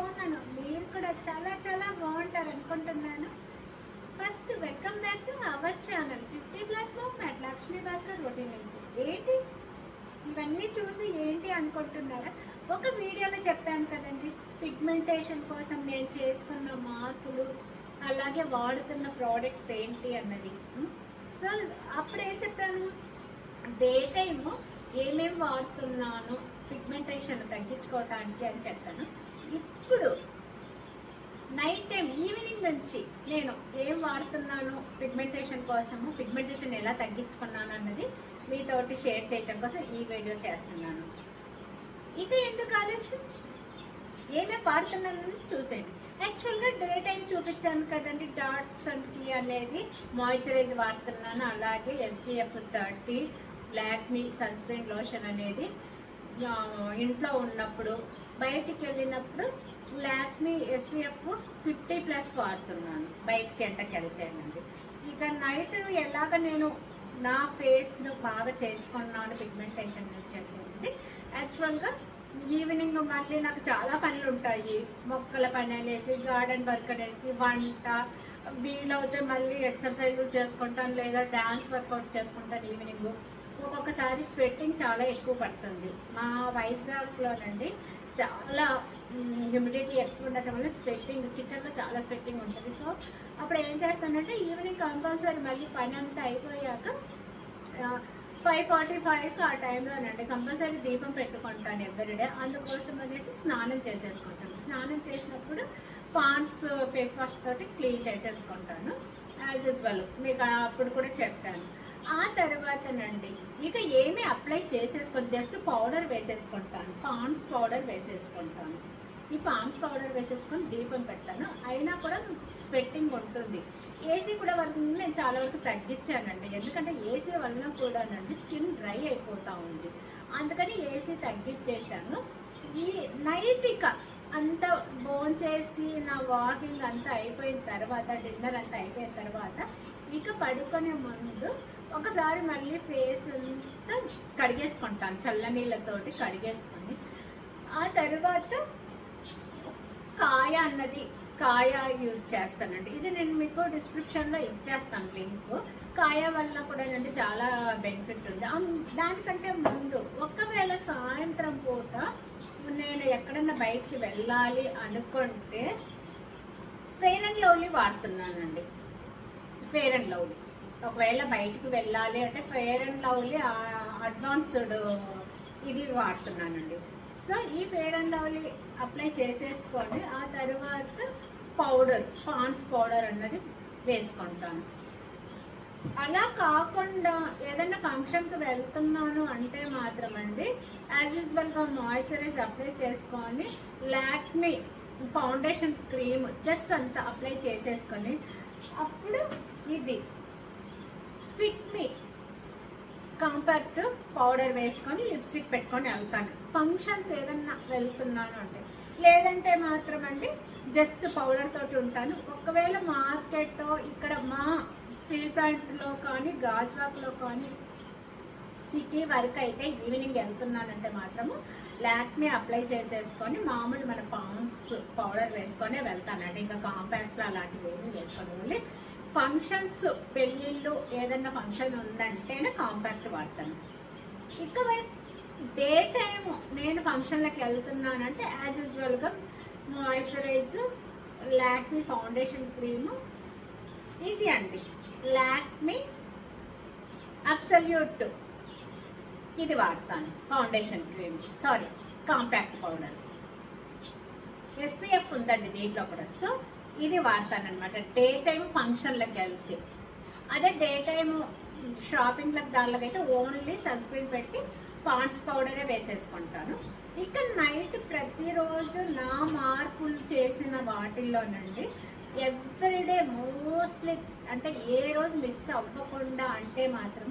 బాగున్నాను. మీరు కూడా చాలా చాలా బాగుంటారు అనుకుంటున్నాను. First welcome back to our channel fifty ప్లస్లో మెట్ లక్ష్మీ భాస్కర్ రొటీన్ ఏంటి? ఇవన్నీ చూసి ఏంటి అనుకుంటున్నారా? ఒక వీడియోలో చెప్పాను కదండి. పిగ్మెంటేషన్ కోసం నేను చేసుకున్న మార్పులు అలాగే వాడుతున్న ప్రోడక్ట్స్ ఏంటి అన్నది. సో అప్పుడు ఏం చెప్పాను? డే టైము ఏమేమి వాడుతున్నాను? పిగ్మెంటేషన్ తగ్గించుకోవటానికి అని చెప్పాను. ఇప్పుడు నైట్ టైం ఈవినింగ్ నుంచి నేను ఏం వాడుతున్నాను పిగ్మెంటేషన్ కోసము పిగ్మెంటేషన్ ఎలా తగ్గించుకున్నాను అన్నది మీతోటి షేర్ చేయటం కోసం ఈ వీడియో చేస్తున్నాను. ఇక ఎందుకు ఆలస్యం? ఏమేమి వాడుతున్నాను చూసేయండి. యాక్చువల్గా డే టైం చూపించాను కదండి డాట్స్ అండ్కి అనేది మాయిశ్చరైజ్ వాడుతున్నాను. అలాగే SPF thirty Lakme sun screen lotion అనేది ఇంట్లో ఉన్నప్పుడు బయటికి వెళ్ళినప్పుడు లాక్మీ ఎస్పీఎఫ్ ఫిఫ్టీ ప్లస్ వాడుతున్నాను. బయటికి ఎండకి వెళ్తేనండి. ఇక నైట్ ఎలాగ నేను నా ఫేస్ను బాగా చేసుకున్నాను పిగ్మెంటేషన్ నుంచి యాక్చువల్గా ఈవినింగ్ మళ్ళీ నాకు చాలా పనులు ఉంటాయి. మొక్కల పని అనేసి గార్డెన్ వర్క్ అనేసి వంట వీలవుతే మళ్ళీ ఎక్సర్సైజులు చేసుకుంటాను లేదా డ్యాన్స్ వర్కౌట్ చేసుకుంటాను ఈవినింగ్ ఒక్కొక్కసారి స్వెట్టింగ్ చాలా ఎక్కువ పడుతుంది. మా వైజాగ్లోనండి చాలా హ్యూమిడిటీ ఎక్కువ ఉండటం వల్ల స్వెట్టింగ్ కిచెన్లో చాలా స్వెట్టింగ్ ఉంటుంది. సో అప్పుడు ఏం చేస్తానంటే ఈవినింగ్ కంపల్సరీ మళ్ళీ పని అంతా అయిపోయాక ఫైవ్ ఫార్టీ ఫైవ్కి ఆ టైంలోనండి కంపల్సరీ దీపం పెట్టుకుంటాను ఎవ్రీడే అందుకోసం అనేసి స్నానం చేసేసుకుంటాను. స్నానం చేసినప్పుడు పాండ్స్ ఫేస్ వాష్ తోటి క్లీన్ చేసేసుకుంటాను యాజ్ యూజువల్. మీకు అప్పుడు కూడా చెప్పాను. ఆ తర్వాతనండి ఇక ఏమి అప్లై చేసేసుకొని జస్ట్ పౌడర్ వేసేసుకుంటాను పాండ్స్ పౌడర్ వేసేసుకుంటాను. ఈ పామ్స్ పౌడర్ వేసేసుకొని దీపం పెట్టాను అయినా కూడా స్వెట్టింగ్ ఉంటుంది. ఏసీ కూడా వరకు నేను చాలా వరకు తగ్గించానండి. ఎందుకంటే ఏసీ వలన కూడానండి స్కిన్ డ్రై అయిపోతూ ఉంది. అందుకని ఏసీ తగ్గించేసాను ఈ నైట్ ఇక అంత బోన్ చేసి నా వాకింగ్ అంతా అయిపోయిన తర్వాత డిన్నర్ అంతా అయిపోయిన తర్వాత ఇక పడుకునే ముందు ఒకసారి మళ్ళీ ఫేస్ అంతా కడిగేసుకుంటాను చల్ల నీళ్ళతోటి కడిగేసుకొని. ఆ తర్వాత కాయ అన్నది కాయ యూజ్ చేస్తానండి. ఇది నేను మీకు డిస్క్రిప్షన్లో ఇచ్చేస్తాను లింక్ కాయ వల్ల కూడా అండి చాలా బెనిఫిట్ ఉంది. దానికంటే ముందు ఒకవేళ సాయంత్రం పూట నేను ఎక్కడన్నా బయటికి వెళ్ళాలి అనుకుంటే ఫెయిర్ అండ్ లవ్లీ వాడుతున్నానండి. ఫెయిర్ అండ్ లవ్లీ ఒకవేళ బయటికి వెళ్ళాలి అంటే ఫెయిర్ అండ్ లవ్లీ అడ్వాన్స్డ్ ఇది వాడుతున్నానండి. సో ఈ ఫెయిర్ అండ్ లవ్లీ అప్లై చేసేసుకొని ఆ తర్వాత పౌడర్ పాన్స్ పౌడర్ అన్నది వేసుకుంటాను. అలా కాకుండా ఏదైనా ఫంక్షన్కి వెళ్తున్నాను అంటే మాత్రం అండి యాజ్ యూజువల్గా మాయిశ్చరైజ్ అప్లై చేసుకొని లాక్మీ ఫౌండేషన్ క్రీమ్ జస్ట్ అంత అప్లై చేసేసుకొని అప్పుడు ఇది ఫిట్ మీ కాంపాక్ట్ పౌడర్ వేసుకొని లిప్స్టిక్ పెట్టుకొని వెళ్తాను. ఫంక్షన్స్ ఏదన్నా వెళ్తున్నాను అంటే లేదంటే మాత్రం అండి జస్ట్ పౌడర్ తోటి ఉంటాను. ఒకవేళ మార్కెట్ ఇక్కడ మా స్టీల్ ప్లాంట్లో కానీ గాజ్వాక్లో కానీ సిటీ వరకు అయితే ఈవినింగ్ వెళ్తున్నానంటే మాత్రము లాక్మీ అప్లై చేసేసుకొని మామూలు మన పామ్స్ పౌడర్ వేసుకొని వెళ్తానండి. ఇంకా కాంపాక్ట్లు అలాంటివి ఏమీ వేసుకొని. ఓన్లీ ఫంక్షన్స్ పెళ్ళిళ్ళు ఏదైనా ఫంక్షన్ ఉందంటేనే కాంపాక్ట్ వాడతాను. ఇక డే టైమ్ నేను ఫంక్షన్లకు వెళ్తున్నానంటే యాజ్ యూజువల్గా మాయిశ్చరైజ్ లాక్మీ ఫౌండేషన్ క్రీమ్ ఇది అండి. లాక్మీ అబ్సల్యూట్ ఇది వాడతాను foundation cream sorry compact powder SPF ఉందండి దీంట్లో కూడా. సో ఇది వాడతానమాట డే టైం ఫంక్షన్లకు వెళ్తే. అదే డే టైం షాపింగ్లకు దానిలోకి అయితే ఓన్లీ సన్స్క్రీన్ పెట్టి పాండ్స్ పౌడరే వేసేసుకుంటాను. ఇక నైట్ ప్రతిరోజు నా మార్పులు చేసిన వాటిల్లోనండి ఎవ్రీడే మోస్ట్లీ అంటే ఏ రోజు మిస్ అవ్వకుండా అంటే మాత్రం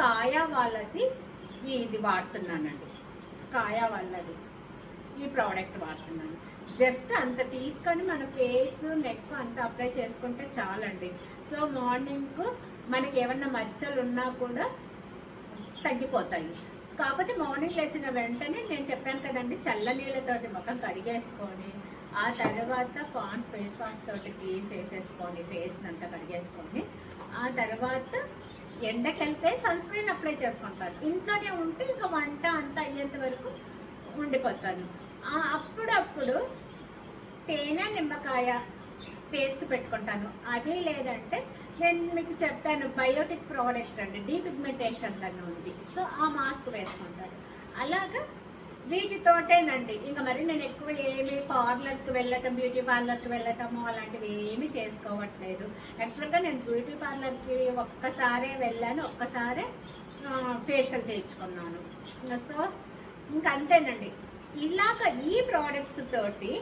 కాయా వాళ్ళది ఇది వాడుతున్నానండి. కాయా వాళ్ళది ఈ ప్రోడక్ట్ వాడుతున్నాను. జస్ట్ అంత తీసుకొని మన ఫేస్ నెక్ అంత అప్లై చేసుకుంటే చాలండి. సో మార్నింగ్ మనకి ఏమన్నా మచ్చలు ఉన్నా కూడా తగ్గిపోతాయి. కాకపోతే మార్నింగ్ లేచిన వెంటనే నేను చెప్పాను కదండి చల్ల నీళ్ళతోటి ముఖం కడిగేసుకొని ఆ తర్వాత పాండ్స్ ఫేస్ వాష్ తోటి క్లీన్ చేసేసుకొని ఫేస్ అంతా కడిగేసుకొని ఆ తర్వాత ఎండకెళ్తే సన్ స్క్రీన్ అప్లై చేసుకుంటాను. ఇంట్లోనే ఉంటే ఇంకా వంట అంతా అయ్యేంత వరకు ఉండిపోతాను. అప్పుడప్పుడు తేనె నిమ్మకాయ పేస్ట్ పెట్టుకుంటాను. అది లేదంటే నేను మీకు చెప్పాను బయోటిక్ ప్రోడక్ట్ అండి డీపిగ్మెంటేషన్ దగ్గర ఉంది. సో ఆ మాస్క్ వేసుకుంటాను. అలాగా వీటితోటేనండి. ఇంకా మరి నేను ఎక్కువ ఏమి పార్లర్కి వెళ్ళటం బ్యూటీ పార్లర్కి వెళ్ళటము అలాంటివి ఏమీ చేసుకోవట్లేదు. యాక్చువల్గా నేను బ్యూటీ పార్లర్కి ఒక్కసారే వెళ్ళాను ఒక్కసారే ఫేషియల్ చేయించుకున్నాను. సో ఇంకా అంతేనండి. ఇలాగ ఈ ప్రోడక్ట్స్ తోటి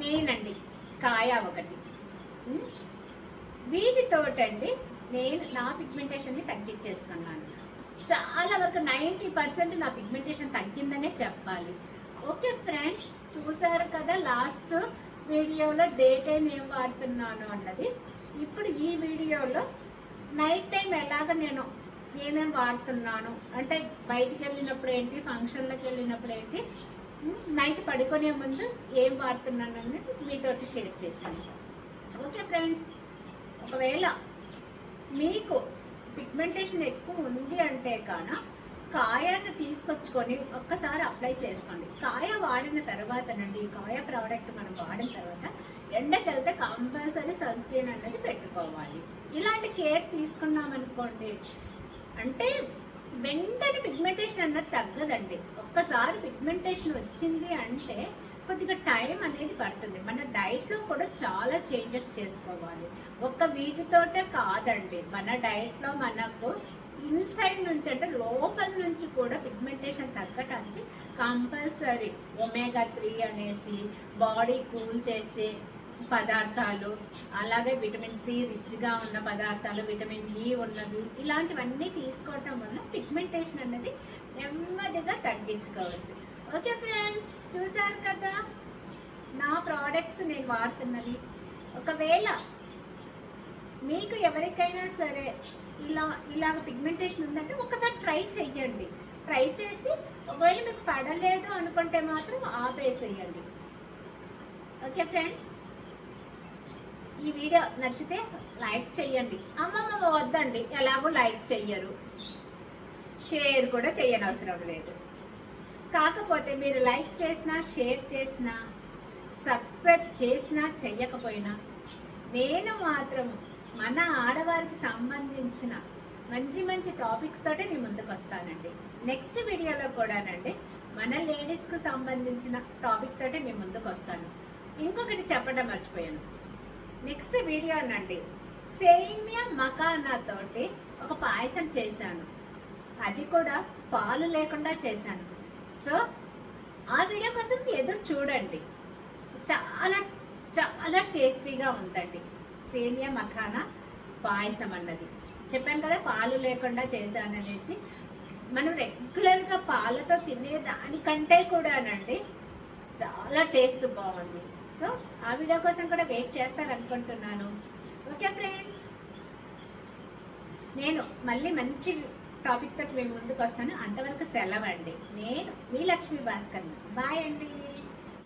మెయిన్ అండి కాయ ఒకటి. వీటితోటండి నేను నా పిగ్మెంటేషన్ని తగ్గించేసుకున్నాను. చాలా వరకు నైంటీ పర్సెంట్ నా పిగ్మెంటేషన్ తగ్గిందనే చెప్పాలి. ఓకే ఫ్రెండ్స్ చూసారు కదా లాస్ట్ వీడియోలో డే టైం ఏం వాడుతున్నాను అన్నది. ఇప్పుడు ఈ వీడియోలో నైట్ టైం ఎలాగ నేను ఏమేమి వాడుతున్నాను? అంటే బయటికి వెళ్ళినప్పుడు ఏంటి? ఫంక్షన్లకు వెళ్ళినప్పుడు ఏంటి? నైట్ పడుకునే ముందు ఏం వాడుతున్నాను అనేది మీతోటి షేర్ చేశాను. ఓకే ఫ్రెండ్స్ ఒకవేళ మీకు పిగ్మెంటేషన్ ఎక్కువ ఉంది అంటే కాన కాయాన్ని తీసుకొచ్చుకొని ఒక్కసారి అప్లై చేసుకోండి. కాయ వాడిన తర్వాత నండి కాయ ప్రోడక్ట్ మనం వాడిన తర్వాత ఎండకెళ్తే కంపల్సరీ సన్ స్క్రీన్ అనేది పెట్టుకోవాలి. ఇలాంటి కేర్ తీసుకున్నామనుకోండి అంటే వెంటనే పిగ్మెంటేషన్ అన్నది తగ్గదండి. ఒక్కసారి పిగ్మెంటేషన్ వచ్చింది అంటే కొద్దిగా టైం అనేది పడుతుంది. మన డైట్లో కూడా చాలా చేంజెస్ చేసుకోవాలి. ఒక్క వీటితోటే కాదండి. మన డైట్లో మనకు ఇన్సైడ్ నుంచి అంటే లోపల నుంచి కూడా పిగ్మెంటేషన్ తగ్గటానికి కంపల్సరీ ఒమేగా త్రీ అనేసి బాడీ కూల్ చేసి పదార్థాలు అలాగే విటమిన్ సి రిచ్గా ఉన్న పదార్థాలు విటమిన్ ఈ ఉన్నవి ఇలాంటివన్నీ తీసుకోవటం వల్ల పిగ్మెంటేషన్ అనేది నెమ్మదిగా తగ్గించుకోవచ్చు. ఓకే ఫ్రెండ్స్ చూసారు కదా? నా ప్రోడక్ట్స్ నేను వాడుతున్నవి. ఒకవేళ మీకు ఎవరికైనా సరే ఇలా ఇలాగ పిగ్మెంటేషన్ ఉందంటే ఒకసారి ట్రై చెయ్యండి. ట్రై చేసి ఒకవేళ మీకు పడలేదు అనుకుంటే మాత్రం ఆపేసేయండి. Okay friends? ఈ వీడియో నచ్చితే లైక్ చెయ్యండి. అమ్మమ్మ వద్దండి. ఎలాగో లైక్ చెయ్యరు. షేర్ కూడా చేయనవసరం అవసరం లేదు. కాకపోతే మీరు లైక్ చేసినా షేర్ చేసినా సబ్స్క్రైబ్ చేసినా చెయ్యకపోయినా నేను మాత్రం మన ఆడవారికి సంబంధించిన మంచి మంచి టాపిక్స్ తోటే నేను ముందుకు వస్తానండి. నెక్స్ట్ వీడియోలో కూడానండి మన లేడీస్కు సంబంధించిన టాపిక్ తోటే నేను ముందుకు వస్తాను. ఇంకొకటి చెప్పడం మర్చిపోయాను. నెక్స్ట్ వీడియో అనండి. సేమియా మకానా తోటి ఒక పాయసం చేశాను. అది కూడా పాలు లేకుండా చేశాను. సో ఆ వీడియో కోసం ఎదురు చూడండి. చాలా చాలా టేస్టీగా ఉందండి. సేమియా మఖానా పాయసం అన్నది. చెప్పాను కదా పాలు లేకుండా చేశాను అనేసి మనం రెగ్యులర్గా పాలతో తినే దానికంటే కూడానండి చాలా టేస్ట్ బాగుంది. సో ఆ వీడియో కోసం కూడా వెయిట్ చేస్తారనుకుంటున్నాను. Okay friends? నేను మళ్ళీ మంచి టాపిక్ తోటి మేము ముందుకు వస్తాను. అంతవరకు సెలవు అండి. నేను మీ లక్ష్మీ భాస్కర్ బాయ్ అండి.